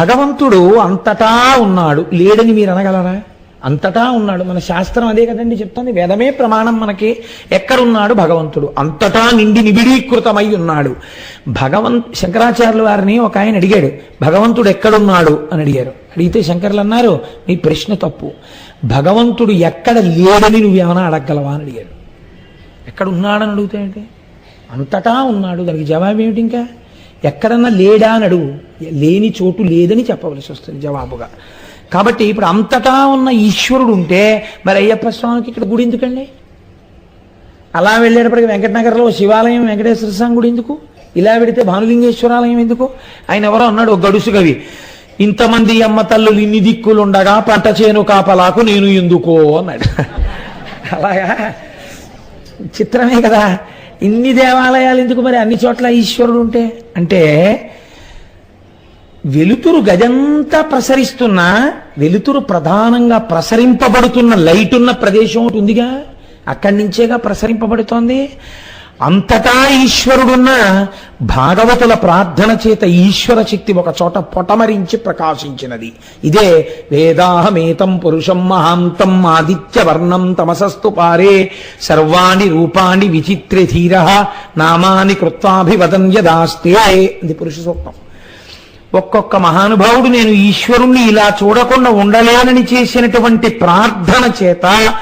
భగవంతుడు అంతటా ఉన్నాడు. లేడని మీరు అనగలరా అంతటా ఉన్నాడు. మన శాస్త్రం అదే కదండి చెప్తుంది. వేదమే ప్రమాణం మనకి. ఎక్కడున్నాడు భగవంతుడు? అంతటా నిండి నిబిడీకృతమై ఉన్నాడు. భగవంత్ శంకరాచార్యుల వారిని ఒక ఆయన అడిగాడు. భగవంతుడు ఎక్కడున్నాడు? అని అడిగారు. అడిగితే శంకర్లు అన్నారు నీ ప్రశ్న తప్పు. భగవంతుడు ఎక్కడ లేడని నువ్వేమైనా అడగగలవా? అని అడిగాడు ఎక్కడ ఉన్నాడని అడుగుతాయంటే అంతటా ఉన్నాడు. దానికి జవాబు ఏమిటి ఇంకా? ఎక్కడన్నా లేడా అని అడుగు. లేని చోటు లేదని చెప్పవలసి వస్తుంది జవాబుగా. కాబట్టి ఇప్పుడు అంతటా ఉన్న ఈశ్వరుడు ఉంటే మరి అయ్యప్ప స్వామికి ఇక్కడ గుడి ఎందుకండి? అలా వెళ్ళేటప్పటికి వెంకటనగర్లో శివాలయం వెంకటేశ్వర స్వామి గుడి ఎందుకు? ఇలా పెడితే భానులింగేశ్వరాలయం ఎందుకు? ఆయన ఎవరో అన్నాడు గడుసు కవి ఇంతమంది అమ్మ తల్లులు ఇన్ని దిక్కులుండగా పంట చేను కాపలాకు నేను ఎందుకో? అన్నాడు. అలాగా? చిత్రమే కదా. ఇన్ని దేవాలయాలు ఎందుకు మరి? అన్ని చోట్ల ఈశ్వరుడు ఉంటే? అంటే వెలుతురు గదంతా ప్రసరిస్తున్న వెలుతురు ప్రధానంగా ప్రసరింపబడుతున్న లైట్ ఉన్న ప్రదేశం ఒకటి ఉందిగా. అక్కడి నుంచేగా ప్రసరింపబడుతోంది. అంతటా ఈశ్వరుడున్న భాగవతుల ప్రార్థన చేత ఈశ్వర శక్తి ఒక చోట పొటమరించి ప్రకాశించినది. ఇదే వేదాహమేతం పురుషం మహాంతం ఆదిత్య వర్ణం తమసస్తు పారే సర్వాణి రూపాణి విచిత్ర ధీర నామాని కృత్వాభివదన్ యదాస్తే ఇది పురుష సూక్తం. ఒక్కొక్క మహానుభావుడు నేను ఈశ్వరుణ్ణి ఇలా చూడకుండా ఉండలేనని చేసినటువంటి ప్రార్థన చేత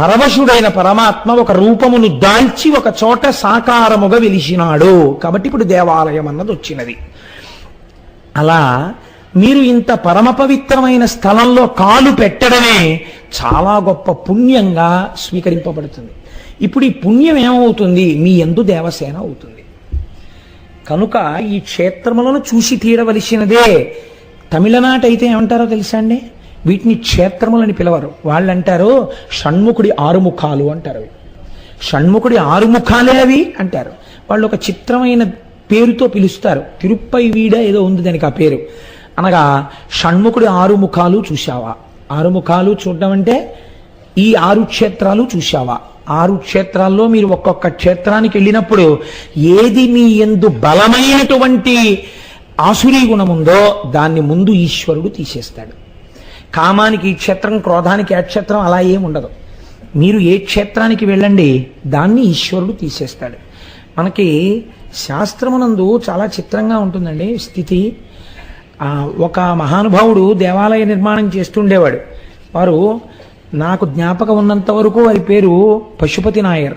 పరమశుడైన పరమాత్మ ఒక రూపమును దాల్చి ఒక చోట సాకారముగా వెలిసినాడు. కాబట్టి ఇప్పుడు దేవాలయం అన్నది వచ్చినది. అలా మీరు ఇంత పరమ పవిత్రమైన స్థలంలో కాలు పెట్టడమే చాలా గొప్ప పుణ్యంగా స్వీకరింపబడుతుంది. ఇప్పుడు ఈ పుణ్యం ఏమవుతుంది? మీ ఎందు దేవసేన అవుతుంది. కనుక ఈ క్షేత్రములను చూసి తీరవలసినదే తమిళనాట అయితే ఏమంటారో తెలుసా అండి? వీటిని క్షేత్రములని పిలవరు. వాళ్ళు అంటారు షణ్ముఖుడి ఆరుముఖాలు అంటారు. షణ్ముఖుడి ఆరుముఖాలే అవి అంటారు. వాళ్ళు ఒక చిత్రమైన పేరుతో పిలుస్తారు. తిరుప్పై వీడ ఏదో ఉంది దానికి ఆ పేరు. అనగా షణ్ముఖుడి ఆరుముఖాలు చూశావా? ఆరుముఖాలు చూడడం అంటే ఈ ఆరు క్షేత్రాలు చూశావా? ఆరు క్షేత్రాల్లో మీరు ఒక్కొక్క క్షేత్రానికి వెళ్ళినప్పుడు ఏది మీ ఎందు బలమైనటువంటి ఆసురీ గుణముందో దాన్ని ముందు ఈశ్వరుడు తీసేస్తాడు. కామానికి ఈ క్షేత్రం క్రోధానికి ఆ క్షేత్రం అలా ఏం ఉండదు. మీరు ఏ క్షేత్రానికి వెళ్ళండి దాన్ని ఈశ్వరుడు తీసేస్తాడు. మనకి శాస్త్రమునందు చాలా చిత్రంగా ఉంటుందండి. స్థితి ఒక మహానుభావుడు దేవాలయ నిర్మాణం చేస్తుండేవాడు. వారు నాకు జ్ఞాపకం ఉన్నంత వరకు వారి పేరు పశుపతి నాయర్.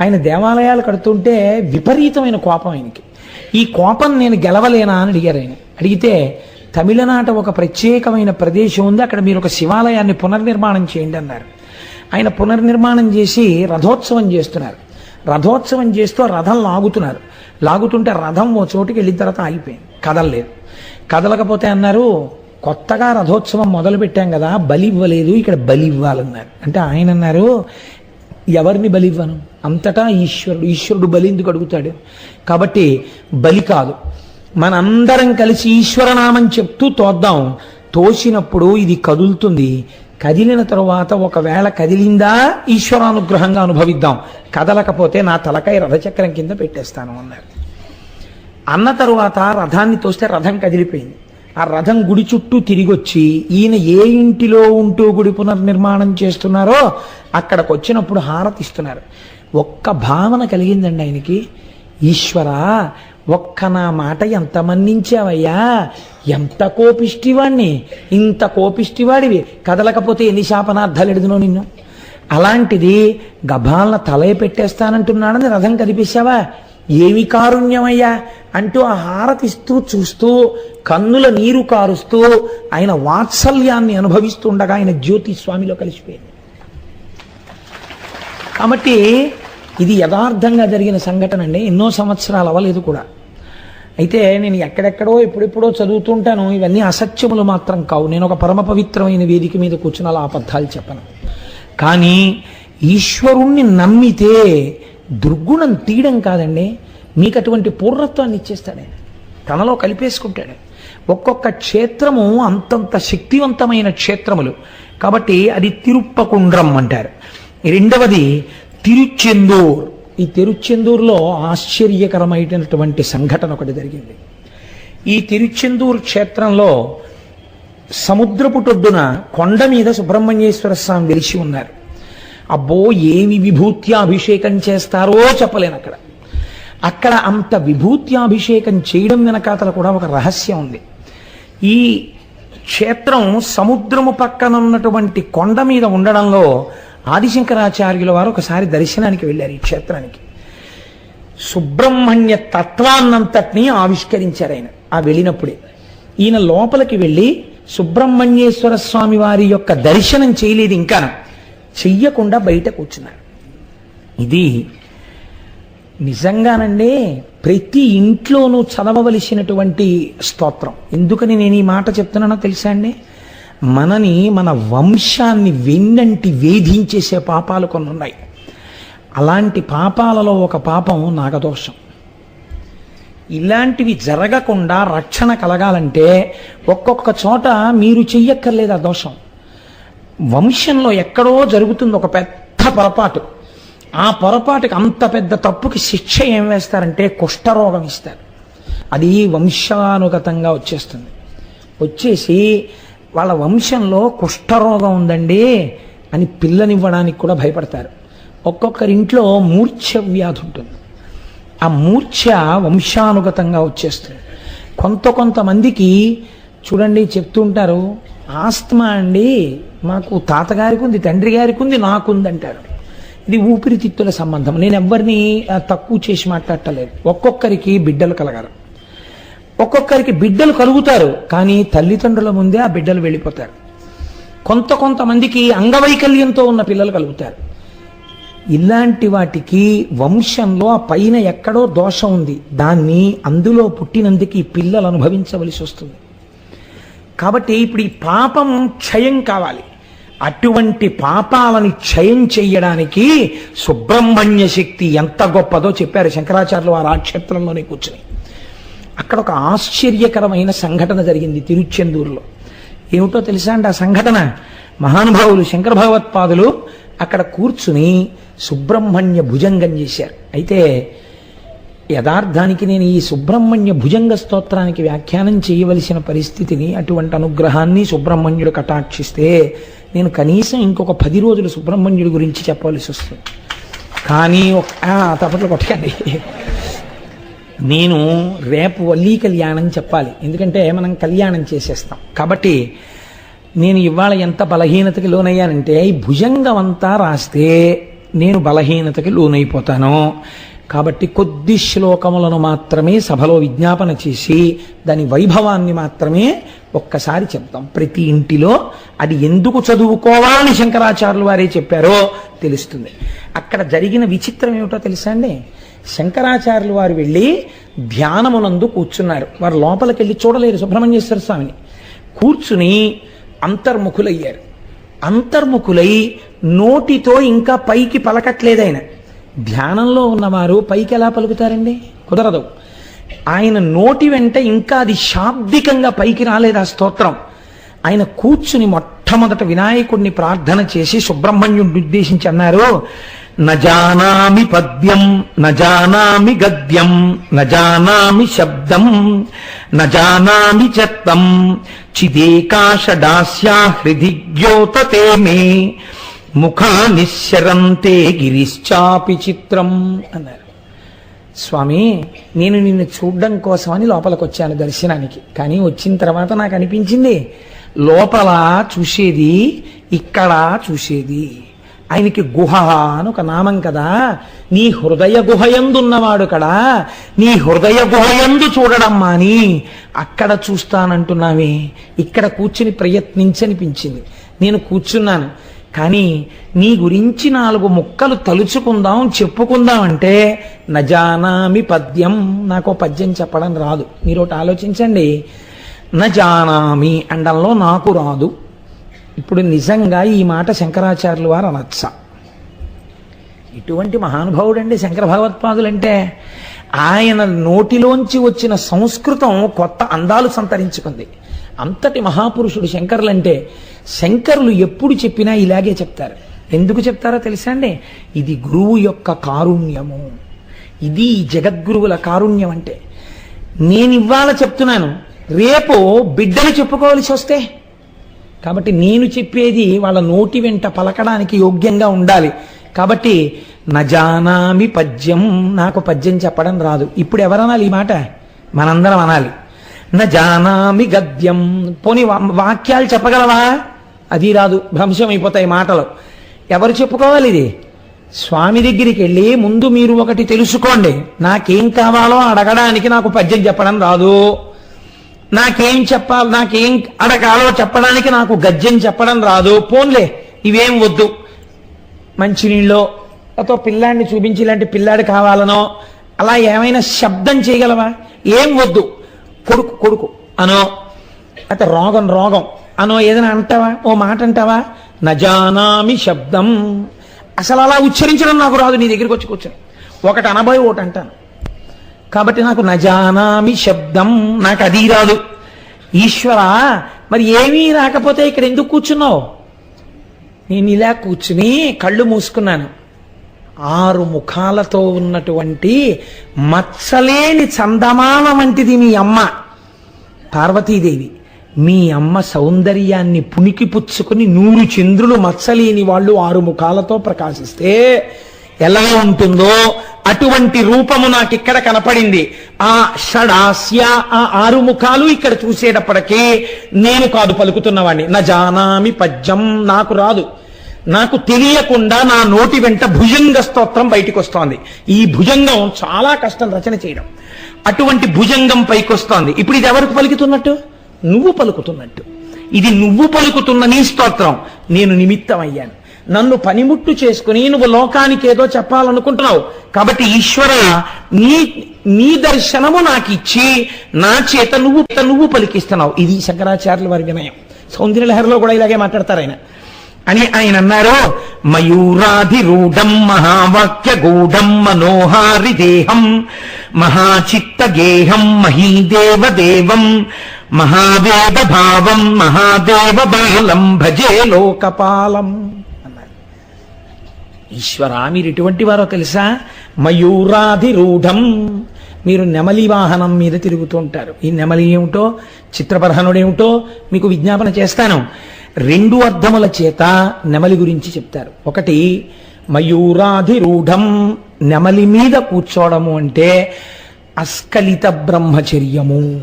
ఆయన దేవాలయాలు కడుతుంటే విపరీతమైన కోపం ఆయనకి. ఈ కోపం నేను గెలవలేనా అని అడిగారు ఆయన. అడిగితే తమిళనాట ఒక ప్రత్యేకమైన ప్రదేశం ఉంది. అక్కడ మీరు ఒక శివాలయాన్ని పునర్నిర్మాణం చేయండి అన్నారు. ఆయన పునర్నిర్మాణం చేసి రథోత్సవం చేస్తున్నారు. రథోత్సవం చేస్తూ రథం లాగుతున్నారు. లాగుతుంటే రథం ఓ చోటుకి వెళ్ళిన తర్వాత ఆగిపోయింది. కదలలేదు. కదలకపోతే అన్నారు కొత్తగా రథోత్సవం మొదలు పెట్టాం కదా బలి ఇవ్వలేదు ఇక్కడ బలి ఇవ్వాలన్నారు. అంటే ఆయన అన్నారు ఎవరిని బలి ఇవ్వను? అంతటా ఈశ్వరుడు ఈశ్వరుడు బలి ఎందుకు అడుగుతాడు? కాబట్టి బలి కాదు. మనందరం కలిసి ఈశ్వరనామం చెప్తూ తోద్దాం. తోసినప్పుడు ఇది కదులుతుంది. కదిలిన తరువాత ఒకవేళ కదిలిందా ఈశ్వరానుగ్రహంగా అనుభవిద్దాం. కదలకపోతే నా తలకాయ రథచక్రం కింద పెట్టేస్తాను అన్నారు. అన్న తరువాత రథాన్ని తోస్తే రథం కదిలిపోయింది. ఆ రథం గుడి చుట్టూ తిరిగొచ్చి ఈయన ఏ ఇంటిలో ఉంటూ గుడి పునర్నిర్మాణం చేస్తున్నారో అక్కడికి వచ్చినప్పుడు హారతి ఇస్తున్నారు ఒక్క భావన కలిగిందండి ఆయనకి. ఈశ్వర ఒక్క నా మాట ఎంత మన్నించావయ్యా? ఎంత కోపిష్టివాణ్ణి? ఇంత కోపిష్టివాడివి. కదలకపోతే ఎన్ని శాపనార్థాలు ఎడుదునో నిన్ను? అలాంటిది గభాలన తలయ పెట్టేస్తానంటున్నాడని రథం కనిపించావా ఏమి కారుణ్యమయ్యా? అంటూ ఆ హారతిస్తూ చూస్తూ కన్నుల నీరు కారుస్తూ ఆయన వాత్సల్యాన్ని అనుభవిస్తుండగా ఆయన జ్యోతి స్వామిలో కలిసిపోయింది. కాబట్టి ఇది యథార్థంగా జరిగిన సంఘటన అండి. ఎన్నో సంవత్సరాలు అవ్వలేదు కూడా. అయితే నేను ఎక్కడెక్కడో ఎప్పుడెప్పుడో చదువుతుంటాను. ఇవన్నీ అసత్యములు మాత్రం కావు. నేను ఒక పరమ పవిత్రమైన వేదిక మీద కూర్చుని అలా అబద్ధాలు చెప్పను. కానీ ఈశ్వరుణ్ణి నమ్మితే దుర్గుణం తీయడం కాదండి. మీకు అటువంటి పూర్ణత్వాన్ని ఇచ్చేస్తాడే. తనలో కలిపేసుకుంటాడు. ఒక్కొక్క క్షేత్రము అంతంత శక్తివంతమైన క్షేత్రములు. కాబట్టి అది తిరుప్పకుండ్రం అంటారు. రెండవది తిరుచెందూర్. ఈ తిరుచెందూరులో ఆశ్చర్యకరమైనటువంటి సంఘటన ఒకటి జరిగింది. ఈ తిరుచెందూరు క్షేత్రంలో సముద్రపుటొడ్డున కొండ మీద సుబ్రహ్మణ్యేశ్వర స్వామి వెలిసి ఉన్నారు. అబ్బో ఏమి విభూత్యాభిషేకం చేస్తారో చెప్పలేను అక్కడ. అక్కడ అంత విభూత్యాభిషేకం చేయడం వెనకాతల కూడా ఒక రహస్యం ఉంది. ఈ క్షేత్రం సముద్రము పక్కన ఉన్నటువంటి కొండ మీద ఉండడంలో ఆదిశంకరాచార్యుల వారు ఒకసారి దర్శనానికి వెళ్ళారు ఈ క్షేత్రానికి. సుబ్రహ్మణ్య తత్వాన్నంతటినీ ఆవిష్కరించారు ఆయన. ఆ వెళ్ళినప్పుడే. ఈయన లోపలికి వెళ్ళి సుబ్రహ్మణ్యేశ్వర స్వామి వారి యొక్క దర్శనం చేయలేదు ఇంకా. చెయ్యకుండా బయట కూర్చున్నారు. ఇది నిజంగానండి ప్రతి ఇంట్లోనూ చదవవలసినటువంటి స్తోత్రం. ఎందుకని నేను ఈ మాట చెప్తున్నానో తెలుసా అండి? మనని మన వంశాన్ని వెన్నంటి వేధించేసే పాపాలు కొన్ని ఉన్నాయి అలాంటి పాపాలలో ఒక పాపం నాగదోషం. ఇలాంటివి జరగకుండా రక్షణ కలగాలంటే ఒక్కొక్క చోట మీరు చెయ్యక్కర్లేదు ఆ దోషం. వంశంలో ఎక్కడో జరుగుతుంది ఒక పెద్ద పొరపాటు. ఆ పొరపాటుకి అంత పెద్ద తప్పుకి శిక్ష ఏం వేస్తారంటే కుష్ఠరోగం ఇస్తారు. అది వంశానుగతంగా వచ్చేస్తుంది. వచ్చేసి వాళ్ళ వంశంలో కుష్ఠరోగం ఉందండి అని పిల్లనివ్వడానికి కూడా భయపడతారు. ఒక్కొక్కరింట్లో మూర్ఛ వ్యాధి ఉంటుంది. ఆ మూర్ఛ వంశానుగతంగా వచ్చేస్తుంది. కొంత కొంతమందికి చూడండి చెప్తుంటారు ఆస్తమా అండి మాకు తాతగారికి ఉంది తండ్రి గారికి ఉంది నాకుంది అంటారు. ఇది ఊపిరితిత్తుల సంబంధం. నేను ఎవరిని తక్కువ చేసి మాట్లాడటలేదు ఒక్కొక్కరికి బిడ్డలు కలగారు ఒక్కొక్కరికి బిడ్డలు కలుగుతారు కానీ తల్లిదండ్రుల ముందే ఆ బిడ్డలు వెళ్ళిపోతారు. కొంత కొంతమందికి అంగవైకల్యంతో ఉన్న పిల్లలు కలుగుతారు. ఇలాంటి వాటికి వంశంలో ఆ పైన ఎక్కడో దోషం ఉంది. దాన్ని అందులో పుట్టినందుకు ఈ పిల్లలు అనుభవించవలసి వస్తుంది. కాబట్టి ఇప్పుడు ఈ పాపం క్షయం కావాలి. అటువంటి పాపాలని క్షయం చెయ్యడానికి సుబ్రహ్మణ్య శక్తి ఎంత గొప్పదో చెప్పారు శంకరాచార్యులు ఆ క్షేత్రంలోనే కూర్చుని. అక్కడ ఒక ఆశ్చర్యకరమైన సంఘటన జరిగింది తిరుచెందూరులో. ఏమిటో తెలుసా అండి ఆ సంఘటన? మహానుభావులు శంకర భగవత్పాదులు అక్కడ కూర్చుని సుబ్రహ్మణ్య భుజంగం చేశారు. అయితే యథార్థానికి నేను ఈ సుబ్రహ్మణ్య భుజంగ స్తోత్రానికి వ్యాఖ్యానం చేయవలసిన పరిస్థితిని అటువంటి అనుగ్రహాన్ని సుబ్రహ్మణ్యుడు కటాక్షిస్తే నేను కనీసం ఇంకొక పది రోజులు సుబ్రహ్మణ్యుడి గురించి చెప్పవలసి వస్తుంది. కానీ ఒక తప్పట్లు కొట్టకండి. నేను రేపు వల్లీ కళ్యాణం చెప్పాలి. ఎందుకంటే మనం కళ్యాణం చేసేస్తాం. కాబట్టి నేను ఇవాళ ఎంత బలహీనతకి లోనయ్యానంటే ఈ భుజంగం అంతా రాస్తే నేను బలహీనతకి లోనైపోతాను. కాబట్టి కొద్ది శ్లోకములను మాత్రమే సభలో విజ్ఞాపన చేసి దాని వైభవాన్ని మాత్రమే ఒక్కసారి చెప్తాం. ప్రతి ఇంటిలో అది ఎందుకు చదువుకోవాలని శంకరాచార్యులు వారే చెప్పారో తెలుస్తుంది. అక్కడ జరిగిన విచిత్రం ఏమిటో తెలుసా అండి? శంకరాచార్యులు వారు వెళ్ళి ధ్యానమునందు కూర్చున్నారు. వారు లోపలికి వెళ్ళి చూడలేరు సుబ్రహ్మణ్యేశ్వర స్వామిని. కూర్చుని అంతర్ముఖులయ్యారు. అంతర్ముఖులై నోటితో ఇంకా పైకి పలకట్లేదు ఆయన. ధ్యానంలో ఉన్నవారు పైకి ఎలా పలుకుతారండి? కుదరదు. ఆయన నోటి వెంట ఇంకా అది శాబ్దికంగా పైకి రాలేదు ఆ స్తోత్రం. ఆయన కూర్చుని మొట్టమొదట వినాయకుడిని ప్రార్థన చేసి సుబ్రహ్మణ్యుడిని ఉద్దేశించి అన్నారు నజానామి పద్యం నజానామి గద్యం నజానామి శబ్దం నజానామి చత్తం చిదేకాశడాస్యా హృది ద్యోతతే మే ముఖా నిశ్చరంతే గిరిశ్చాపి చిత్రం అన్నారు. స్వామి నేను నిన్ను చూడడం కోసమని లోపలికి వచ్చాను దర్శనానికి. కానీ వచ్చిన తర్వాత నాకు అనిపించింది లోపల చూసేది ఇక్కడ చూసేది. ఆయనకి గుహ అని ఒక నామం కదా. నీ హృదయ గుహయందున్నవాడు కదా నీ హృదయ గుహయందు చూడడం మాని. అక్కడ చూస్తానంటున్నావే. ఇక్కడ కూర్చుని ప్రయత్నించనిపించింది. నేను కూర్చున్నాను. కానీ నీ గురించి నాలుగు ముక్కలు తలుచుకుందాం చెప్పుకుందాం అంటే నజానామి పద్యం. నాకు పద్యం చెప్పడం రాదు. మీరు ఒకటి ఆలోచించండి. నజానామి అండంలో నాకు రాదు. ఇప్పుడు నిజంగా ఈ మాట శంకరాచార్యులు వారు అనొచ్చ. ఇటువంటి మహానుభావుడండి శంకర భగవత్పాదులంటే ఆయన నోటిలోంచి వచ్చిన సంస్కృతం కొత్త అందాలు సంతరించుకుంది. అంతటి మహాపురుషుడు శంకరులంటే శంకరులు ఎప్పుడు చెప్పినా ఇలాగే చెప్తారు. ఎందుకు చెప్తారో తెలుసా అండి? ఇది గురువు యొక్క కారుణ్యము. ఇది జగద్గురువుల కారుణ్యం అంటే నేను ఇవాళ చెప్తున్నాను రేపు బిడ్డలు చెప్పుకోవాల్సి వస్తే కాబట్టి నేను చెప్పేది వాళ్ళ నోటి వెంట పలకడానికి యోగ్యంగా ఉండాలి. కాబట్టి నజానామి పద్యం నాకు పద్యం చెప్పడం రాదు. ఇప్పుడు ఎవరనాలి ఈ మాట? మనందరం అనాలి. నజానామి గద్యం. పోని వాక్యాలు చెప్పగలవా? అది రాదు. భ్రంశం అయిపోతాయి మాటలు. ఎవరు చెప్పుకోవాలి ఇది? స్వామి దగ్గరికి వెళ్ళి ముందు మీరు ఒకటి తెలుసుకోండి. నాకేం కావాలో అడగడానికి నాకు పద్యం చెప్పడం రాదు. నాకేం చెప్పాలి నాకేం అడగాలో చెప్పడానికి నాకు గద్యం చెప్పడం రాదు. పోన్లే ఇవేం వద్దు. మంచినీళ్ళో అతో పిల్లాడిని చూపించి ఇలాంటి పిల్లాడు కావాలనో అలా ఏమైనా శబ్దం చేయగలవా? ఏం వద్దు. కొడుకు కొడుకు అనో అయితే రోగం రోగం అనో ఏదైనా అంటావా? ఓ మాట అంటావా? నజానామి శబ్దం. అసలు అలా ఉచ్చరించడం నాకు రాదు నీ దగ్గరికి వచ్చి కూర్చొని. ఒకటి అనబోయి ఒకటి అంటాను. కాబట్టి నాకు నజానామి శబ్దం నాకు అది రాదు. ఈశ్వర మరి ఏమీ రాకపోతే ఇక్కడ ఎందుకు కూర్చున్నావు? నేను ఇలా కూర్చుని కళ్ళు మూసుకున్నాను. ఆరు ముఖాలతో ఉన్నటువంటి మచ్చలేని చందమామ వంటిది మీ అమ్మ. పార్వతీదేవి మీ అమ్మ సౌందర్యాన్ని పుణికి పుచ్చుకుని నూరు చంద్రులు మచ్చలేని వాళ్ళు ఆరు ముఖాలతో ప్రకాశిస్తే ఎలా ఉంటుందో అటువంటి రూపము నాకు ఇక్కడ కనపడింది. ఆ షడాస్య ఆ ఆరు ముఖాలు ఇక్కడ చూసేటప్పటికీ నేను కాదు పలుకుతున్నవాడిని నా జానామి పద్యం నాకు రాదు. నాకు తెలియకుండా నా నోటి వెంట భుజంగ స్తోత్రం బయటికి వస్తోంది ఈ భుజంగం చాలా కష్టం రచన చేయడం. అటువంటి భుజంగం పైకి వస్తోంది ఇప్పుడు ఇది ఎవరికి పలుకుతున్నట్టు? నువ్వు పలుకుతున్నట్టు. ఇది నువ్వు పలుకుతున్న నీ స్తోత్రం. నేను నిమిత్తం అయ్యాను నన్ను పనిముట్టు చేసుకుని నువ్వు లోకానికి ఏదో చెప్పాలనుకుంటున్నావు. కాబట్టి ఈశ్వర నీ నీ దర్శనము నాకు ఇచ్చి నా చేత నువ్వు నువ్వు పలికిస్తున్నావు. ఇది శంకరాచార్యుల వారి వినయం సౌందర్యలహరిలో కూడా ఇలాగే మాట్లాడతారు ఆయన. అని ఆయన అన్నారు మయూరాధిరూఢం మహావాక్యగూఢం మనోహారి దేహం మహాచిత్త గేహం మహీదేవ దేవం మహావేద భావం మహాదేవ బాలం భజే లోకపాలం. ఈశ్వర మీరు ఇటువంటి వారో తెలుసా? మయూరాధిరూఢం. మీరు నెమలి వాహనం మీద తిరుగుతూ ఉంటారు. ఈ నెమలి ఏమిటో చిత్రపరహనుడేమిటో మీకు విజ్ఞాపన చేస్తాను. రెండు అర్థముల చేత నెమలి గురించి చెప్తారు. ఒకటి మయూరాధిరూఢం. నెమలి మీద కూర్చోవడము అంటే అస్కలిత బ్రహ్మచర్యము.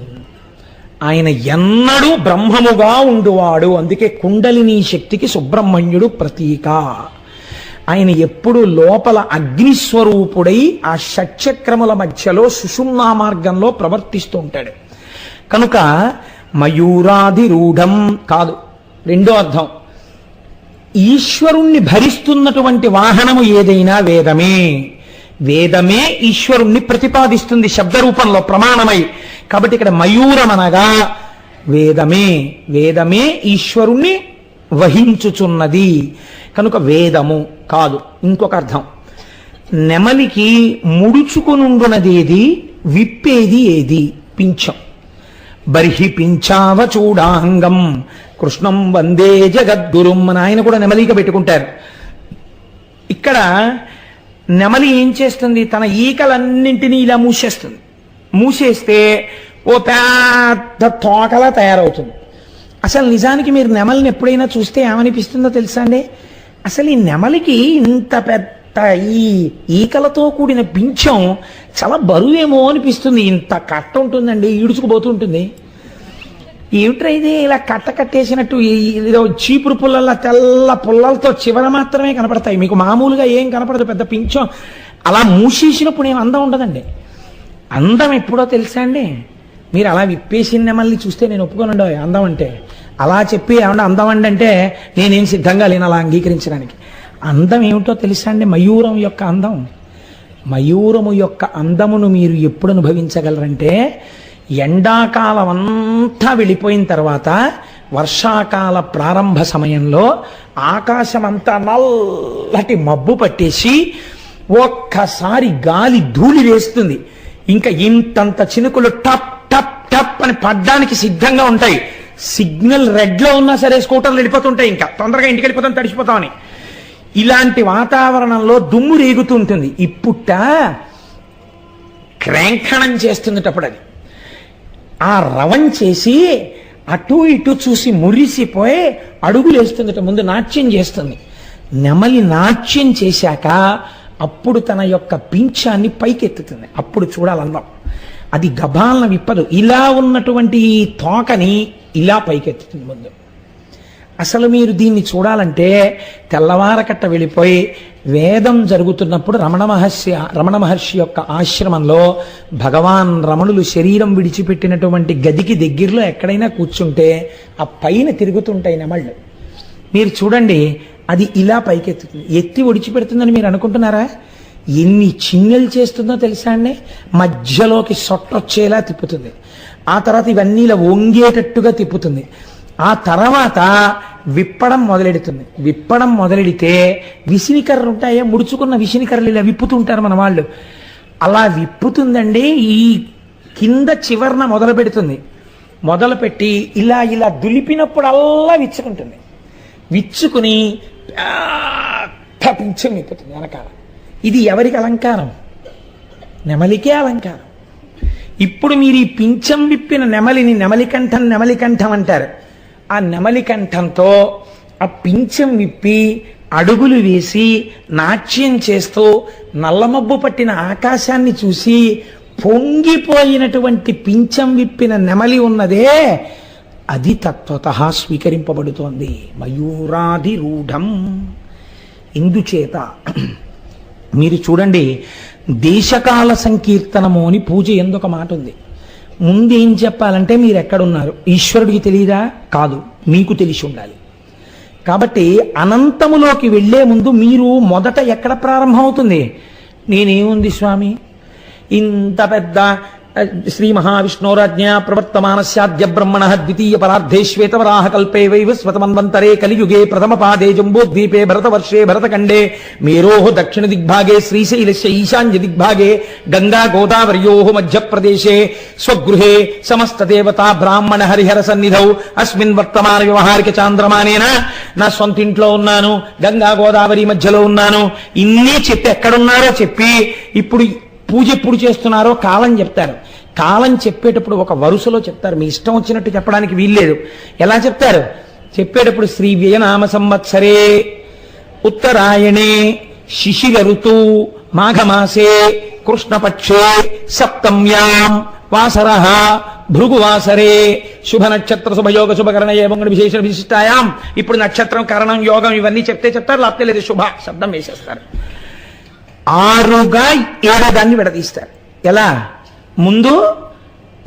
ఆయన ఎన్నడూ బ్రహ్మముగా ఉండువాడు. అందుకే కుండలిని శక్తికి సుబ్రహ్మణ్యుడు ప్రతీక. ఆయన ఎప్పుడు లోపల అగ్నిస్వరూపుడై ఆ షట్చక్రముల మధ్యలో సుషుమ్నా మార్గంలో ప్రవర్తిస్తూ ఉంటాడు. కనుక మయూరాధిరూఢం కాదు. రెండో అర్థం. ఈశ్వరుణ్ణి భరిస్తున్నటువంటి వాహనము ఏదైనా వేదమే. వేదమే ఈశ్వరుణ్ణి ప్రతిపాదిస్తుంది శబ్ద రూపంలో ప్రమాణమై. కాబట్టి ఇక్కడ మయూరం అనగా వేదమే. వేదమే ఈశ్వరుణ్ణి వహించుచున్నది. కనుక వేదము కాదు. ఇంకొక అర్థం. నెమలికి ముడుచుకునుండునదేది విప్పేది ఏది? పింఛం. బర్హి పించావ చూడాంగం. కృష్ణం వందే జగద్గురుం అని ఆయన కూడా నెమలిక పెట్టుకుంటారు. ఇక్కడ నెమలి ఏం చేస్తుంది? తన ఈకలన్నింటినీ ఇలా మూసేస్తుంది. మూసేస్తే ఓ పెద్ద తోకలా తయారవుతుంది. అసలు నిజానికి మీరు నెమలిని ఎప్పుడైనా చూస్తే ఏమనిపిస్తుందో తెలుసా అండి? అసలు ఈ నెమలికి ఇంత పెద్ద ఈ ఈకలతో కూడిన పింఛం చాలా బరువేమో అనిపిస్తుంది. ఇంత కట్ట ఉంటుందండి. ఈడుచుకుపోతుంటుంది. ఏమిట్రా ఇది? ఇలా కట్ట కట్టేసినట్టు ఏదో చీపురు పుల్లల తెల్ల పుల్లలతో చివర మాత్రమే కనపడతాయి. మీకు మామూలుగా ఏం కనపడదు. పెద్ద పింఛం. అలా మూసేసినప్పుడు ఏం అందం ఉండదండి. అందం ఎప్పుడో తెలుసా అండి? మీరు అలా విప్పేసిన మళ్ళీ చూస్తే నేను ఒప్పుకోనండి. అందం అంటే అలా చెప్పి ఏమన్నా అందం అండి అంటే నేనేం సిద్ధంగా లేను అలా అంగీకరించడానికి. అందం ఏమిటో తెలుసా అండి? మయూరం యొక్క అందం. మయూరము యొక్క అందమును మీరు ఎప్పుడు అనుభవించగలరంటే ఎండాకాలం అంతా వెళ్ళిపోయిన తర్వాత వర్షాకాల ప్రారంభ సమయంలో ఆకాశం అంతా నల్లటి మబ్బు పట్టేసి ఒక్కసారి గాలి ధూళి వేస్తుంది. ఇంకా ఇంతంత చినుకులు టప్ టప్ టప్ అని పడ్డానికి సిద్ధంగా ఉంటాయి. సిగ్నల్ రెడ్లో ఉన్నా సరే స్కూటర్లు వెళ్ళిపోతుంటాయి ఇంకా. తొందరగా ఇంటికి వెళ్ళిపోతాం తడిచిపోతామని ఇలాంటి వాతావరణంలో దుమ్ము రేగుతుంటుంది ఇప్పుట క్రాంఖణం చేస్తున్నటప్పుడు అది. ఆ రవం చేసి అటు ఇటు చూసి మురిసిపోయి అడుగులేస్తుందట ముందు నాట్యం చేస్తుంది. నెమలి నాట్యం చేశాక అప్పుడు తన యొక్క పింఛాన్ని పైకెత్తుతుంది. అప్పుడు చూడాలందాం అది గబాలన విప్పదు. ఇలా ఉన్నటువంటి ఈ తోకని ఇలా పైకెత్తుతుంది ముందు. అసలు మీరు దీన్ని చూడాలంటే తెల్లవారకట్ట వెళ్ళిపోయి వేదం జరుగుతున్నప్పుడు రమణ మహర్షి రమణ మహర్షి యొక్క ఆశ్రమంలో భగవాన్ రమణులు శరీరం విడిచిపెట్టినటువంటి గదికి దగ్గరలో ఎక్కడైనా కూర్చుంటే ఆ పైన తిరుగుతుంటాయి నెమళ్ళు. మీరు చూడండి అది ఇలా పైకెత్తుతుంది. ఎత్తి ఒడిచిపెడుతుందని మీరు అనుకుంటున్నారా? ఎన్ని చిన్నెలు చేస్తుందో తెలుసా అండి? మధ్యలోకి సొట్టొచ్చేలా తిప్పుతుంది. ఆ తర్వాత ఇవన్నీ ఇలా వంగేటట్టుగా తిప్పుతుంది ఆ తర్వాత విప్పడం మొదలెడుతుంది విప్పడం మొదలెడితే విసినికర్రలు ఉంటాయో ముడుచుకున్న విసినికర్రలు ఇలా విప్పుతుంటారు మన వాళ్ళు అలా విప్పుతుందండి ఈ కింద చివరన మొదలు పెడుతుంది మొదలుపెట్టి ఇలా ఇలా దులిపినప్పుడల్లా విచ్చుకుంటుంది విచ్చుకుని పెద్ద పింఛం విప్పుతుంది వెనకాల ఇది ఎవరికి అలంకారం నెమలికే అలంకారం ఇప్పుడు మీరు ఈ పింఛం విప్పిన నెమలిని నెమలికంఠం నెమలికంఠం అంటారు. ఆ నెమలికంఠంతో ఆ పింఛం విప్పి అడుగులు వేసి నాట్యం చేస్తూ నల్లమబ్బు పట్టిన ఆకాశాన్ని చూసి పొంగిపోయినటువంటి పింఛం విప్పిన నెమలి ఉన్నదే అది తత్వత స్వీకరింపబడుతోంది. మయూరాది రూఢం ఇందుచేత మీరు చూడండి దేశకాల సంకీర్తనము అని పూజ ఎందుకు మాట ఉంది. ముందు ఏం చెప్పాలంటే మీరు ఎక్కడున్నారు ఈశ్వరుడికి తెలియదా? కాదు. మీకు తెలిసి ఉండాలి. కాబట్టి అనంతములోకి వెళ్ళే ముందు మీరు మొదట ఎక్కడ ప్రారంభమవుతుంది? నేనేముంది స్వామి? ఇంత పెద్ద శ్రీ మహావిష్ణోరాజ్ఞా ప్రవర్తమానస్యాద్య బ్రహ్మణ ద్వితీయ పరార్ధే శ్వేతవరాహ కల్పే వైవస్వతమన్వంతరే కలియుగే ప్రథమ పాదే జంబోద్వీపే భరతవర్షే భరతఖండే మేరోః దక్షిణ దిగ్భాగే శ్రీశైలస్య ఈశాన్య దిగ్భాగే గంగా గోదావర్యోః మధ్యప్రదేశే స్వగృహే సమస్త దేవతా బ్రాహ్మణ హరిహర సన్నిధౌ అస్మిన్ వర్తమాన వ్యవహారిక చాంద్రమానేన నా సొంత ఇంట్లో ఉన్నాను గంగా గోదావరి మధ్యలో ఉన్నాను ఇన్ని చెప్పి ఎక్కడున్నారో చెప్పి ఇప్పుడు పూజ ఎప్పుడు చేస్తున్నారో కాలం చెప్తారు కాలం చెప్పేటప్పుడు ఒక వరుసలో చెప్తారు. మీ ఇష్టం వచ్చినట్టు చెప్పడానికి వీల్లేదు. ఎలా చెప్తారు? చెప్పేటప్పుడు శ్రీ వ్యయనామ సంవత్సరే ఉత్తరాయణే శిశిర ఋతు మాఘమాసే కృష్ణపక్షే సప్తమ్యాం వాసర భృగువాసరే శుభ నక్షత్ర శుభయోగ శుభకరణ ఏమంగడి విశేష విశిష్టాయాం. ఇప్పుడు నక్షత్రం కరణం యోగం ఇవన్నీ చెప్తే చెప్తారు. లేకపోతే లేదు శుభ శబ్దం వేసేస్తారు. ఆరుగా ఏడాదాన్ని విడదీస్తారు. ఎలా? ముందు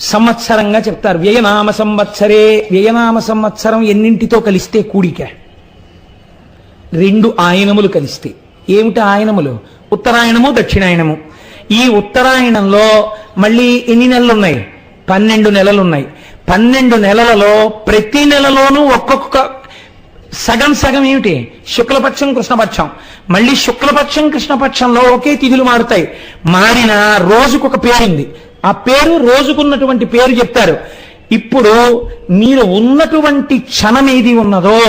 సంవత్సరంగా చెప్తారు. వ్యయనామ సంవత్సరే వ్యయనామ సంవత్సరం ఎన్నింటితో కలిస్తే కూడిక? రెండు ఆయనములు కలిస్తే. ఏమిటి ఆయనములు? ఉత్తరాయణము దక్షిణాయనము. ఈ ఉత్తరాయణంలో మళ్ళీ ఎన్ని నెలలు ఉన్నాయి పన్నెండు నెలలు ఉన్నాయి పన్నెండు నెలలలో ప్రతి నెలలోనూ ఒక్కొక్క సగం సగం ఏమిటి? శుక్లపక్షం కృష్ణపక్షం. మళ్ళీ శుక్లపక్షం కృష్ణపక్షంలో ఒకే తిథులు మారుతాయి. మారిన రోజుకొక పేరుంది. ఆ పేరు రోజుకున్నటువంటి పేరు చెప్తారు. ఇప్పుడు మీరు ఉన్నటువంటి క్షణం ఏది ఉన్నదో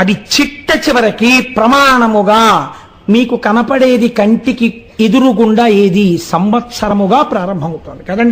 అది చిట్ట చివరికి ప్రమాణముగా మీకు కనపడేది కంటికి ఎదురుగుండా ఏది సంవత్సరముగా ప్రారంభమవుతుంది. కదండి?